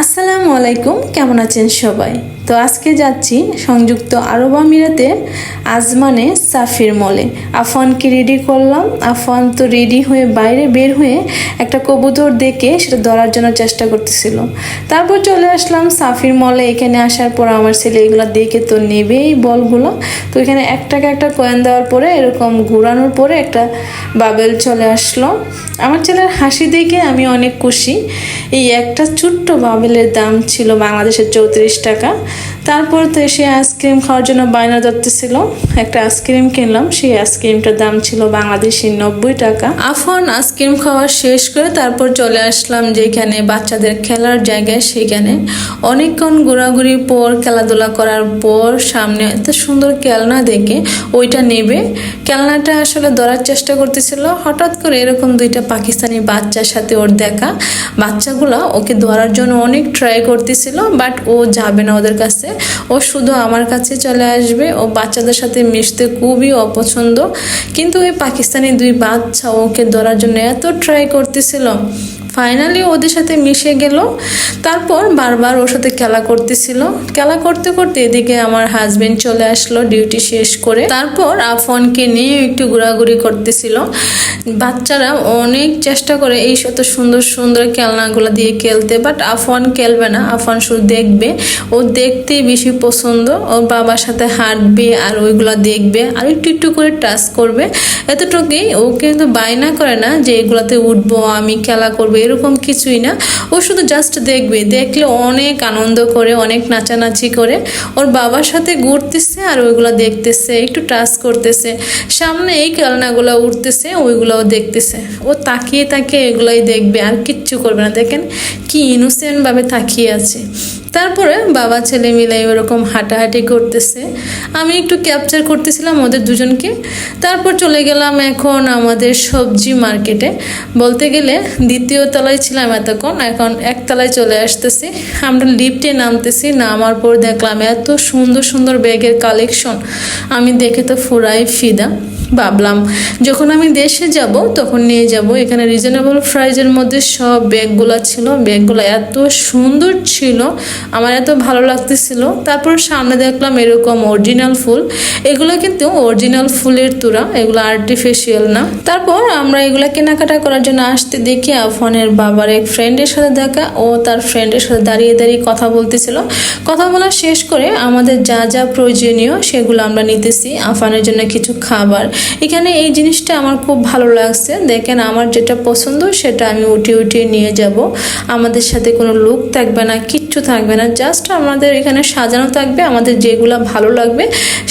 আসসালামু আলাইকুম, কেমন আছেন সবাই? তো আজকে যাচ্ছি সংযুক্ত আরব আমিরাতে আজমানে সাফির মলে। আফানকে রেডি করলাম? আফান তো রেডি হয়ে বাইরে বের হয়ে একটা কবুতর দেখে সেটা ধরার জন্য চেষ্টা করতেছিল। তারপর চলে আসলাম সাফির মলে। এখানে আসার পর আমার ছেলে এগুলো দেখে তো নেবেই বলগুলো। তো এখানে এক টাকা একটা কয়েন দেওয়ার পরে এরকম ঘোরানোর পরে একটা বাবেল চলে আসলো। আমার ছেলের হাসি দেখে আমি অনেক খুশি। এই একটা ছোট্ট বাবেলের দাম ছিল বাংলাদেশের চৌত্রিশ টাকা। তারপর তো সে আইসক্রিম খাওয়ার জন্য বায়না ধরতেছিল একটা আইসক্রিম কিনলাম, সেই আইসক্রিমটার দাম ছিল বাংলাদেশি নব্বই টাকা। আফন আইসক্রিম খাওয়া শেষ করে তারপর চলে আসলাম যেখানে বাচ্চাদের খেলার জায়গায়, সেখানে অনেকক্ষণ ঘোরাঘুরি পর, খেলাধুলা করার পর সামনে এত সুন্দর খেলনা দেখে ওইটা নেবে। খেলনাটা আসলে ধরার চেষ্টা করতেছিল, হঠাৎ করে এরকম দুইটা পাকিস্তানি বাচ্চার সাথে ওর দেখা। বাচ্চাগুলা ওকে ধরার জন্য অনেক ট্রাই করতেছিল বাট ও যাবে না ওদের কাছে। ও শুধু আমার কাছে চলে আসবে, ও বাচ্চাদের সাথে মিশতে খুবই অপছন্দ। কিন্তু ওই পাকিস্তানি দুই বাচ্চা ওকে ধরার জন্য এত ট্রাই করতেছিল। ফাইনালি ওদের সাথে মিশে গেল। তারপর বারবার ওর সাথে খেলা করতেছিল। খেলা করতে করতে এদিকে আমার হাজবেন্ড চলে আসলো ডিউটি শেষ করে। তারপর আফনকে নিয়ে একটু ঘোরাঘুরি করতেছিল। বাচ্চারা অনেক চেষ্টা করে এই শত সুন্দর সুন্দর খেলনাগুলো দিয়ে খেলতে বাট আফন খেলবে না। আফন শুধু দেখবে। ও দেখতেই বেশি পছন্দ। ওর বাবার সাথে হাঁটবে আর ওইগুলো দেখবে। আর একটু একটু করে টাচ করবে। এতটুকুই ও কিন্তু বায়না করে না যে এগুলাতে উঠবো, আমি খেলা করব এরকম কিছুই না। ও শুধু জাস্ট দেখবে, দেখলে অনেক আনন্দ করে, অনেক নাচানাচি করে। ওর বাবার সাথে ঘুরতেছে আর ওইগুলো দেখতেছে, একটু টাচ করতেছে। সামনে এই খেলনাগুলো উঠতেছে, ওইগুলোও দেখতেছে। ও তাকিয়ে তাকিয়ে এগুলোই দেখবে, আর কিচ্ছু করবে না। দেখেন কি ইনোসেন্টভাবে তাকিয়ে আছে। তারপরে বাবা, ছেলে মিলে ওরকম হাঁটাহাঁটি করতেছে। আমি একটু ক্যাপচার করতেছিলাম ওদের দুজনকে। তারপর চলে গেলাম এখন আমাদের সবজি মার্কেটে বলতে গেলে দ্বিতীয় তলায় ছিলাম এতক্ষণ, এখন একতলায় চলে আসতেছি। আমরা লিফটে নামতেছি, নামার পর দেখলাম এত সুন্দর সুন্দর ব্যাগের কালেকশন আমি দেখে তো ফুরাই ফিদা। ভাবলাম, যখন আমি দেশে যাব, তখন নিয়ে যাব। এখানে রিজনেবল প্রাইজের মধ্যে সব ব্যাগগুলো ছিল। ব্যাগগুলো এত সুন্দর ছিল, আমার এত ভালো লাগতেছিল। তারপর সামনে দেখলাম এরকম অরিজিনাল ফুল। এগুলো কিন্তু অরিজিনাল ফুলের তুরা, এগুলো আর্টিফিশিয়াল না। তারপর আমরা এগুলো কেনাকাটা করার জন্য আসতে দেখি আফনের বাবার এক ফ্রেন্ডের সাথে দেখা ও তার ফ্রেন্ডের সাথে দাঁড়িয়ে দাঁড়িয়ে কথা বলতেছিল। কথা বলা শেষ করে আমাদের যা যা প্রয়োজনীয় সেগুলো আমরা নিতেছি আফানের জন্য কিছু খাবার। এখানে এই জিনিসটা আমার খুব ভালো লাগছে। দেখেন আমার যেটা পছন্দ সেটা আমি উঠিয়ে উঠিয়ে নিয়ে যাব। আমাদের সাথে কোনো লুক থাকবে না কিচ্ছু থাকবে না জাস্ট আমাদের এখানে সাজানো থাকবে, আমাদের যেগুলো ভালো লাগবে,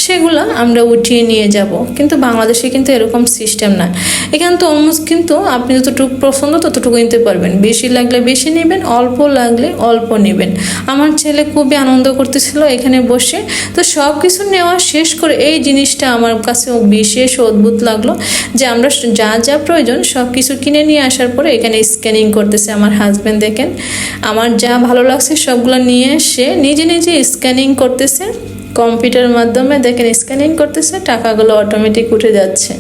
সেগুলো আমরা উঠিয়ে নিয়ে যাব। কিন্তু বাংলাদেশে কিন্তু এরকম সিস্টেম না এখানে তো অলমোস্ট কিন্তু আপনি যতটুকু পছন্দ ততটুকু নিতে পারবেন। বেশি লাগলে বেশি নেবেন, অল্প লাগলে অল্প নেবেন। আমার ছেলে খুবই আনন্দ করতেছিল এখানে বসে। তো সব কিছু নেওয়া শেষ করে এই জিনিসটা আমার কাছে বিশেষ অদ্ভুত লাগল যে আমরা যা যা প্রয়োজন সব কিছু কিনে নিয়ে আসার পরে এখানে স্ক্যানিং করতেছে আমার হাজব্যান্ড দেখেন। আমার যা ভালো লাগছে সবগুলো নিয়ে এসে নিজে নিজে স্ক্যানিং করতেছে। কম্পিউটার মাধ্যমে দেখেন স্ক্যানিং করতেছে, টাকাগুলো অটোমেটিক উঠে যাচ্ছে।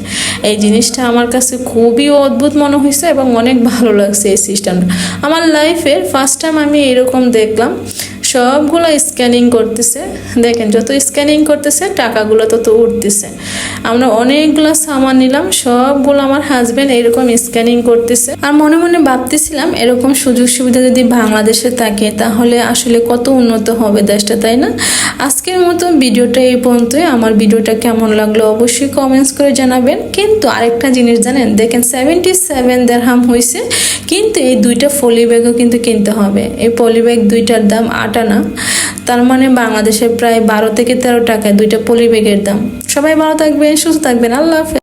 এই জিনিসটা আমার কাছে খুবই অদ্ভুত মনে হয়েছে এবং অনেক ভালো লাগছে এই সিস্টেমটা আমার লাইফের ফার্স্ট টাইম আমি এরকম দেখলাম। সবগুলো স্ক্যানিং করতেছে। দেখেন, যত স্ক্যানিং করতেছে, টাকাগুলো তত উঠতেছে। আমরা অনেকগুলো সামান নিলাম, সবগুলো আমার হাজব্যান্ড এরকম স্ক্যানিং করতেছে। আর মনে মনে ভাবতেছিলাম, এরকম সুযোগ সুবিধা যদি বাংলাদেশে থাকে, তাহলে আসলে কত উন্নত হবে দেশটা, তাই না? আজকের মতো ভিডিওটা এই পর্যন্তই। আমার ভিডিওটা কেমন লাগল অবশ্যই কমেন্টস করে জানাবেন। কিন্তু আরেকটা জিনিস জানেন, দেখেন সেভেন্টি সেভেন দেড়হাম হয়েছে কিন্তু এই দুইটা ফলি ব্যাগও কিন্তু কিনতে হবে। এই পলি ব্যাগ দুইটার দাম আট না। তার মানে বাংলাদেশে প্রায় বারো থেকে তেরো টাকায় দুইটা পলি ব্যাগের দাম। সবাই ভালো থাকবেন, সুস্থ থাকবেন। আল্লাহ হাফেজ।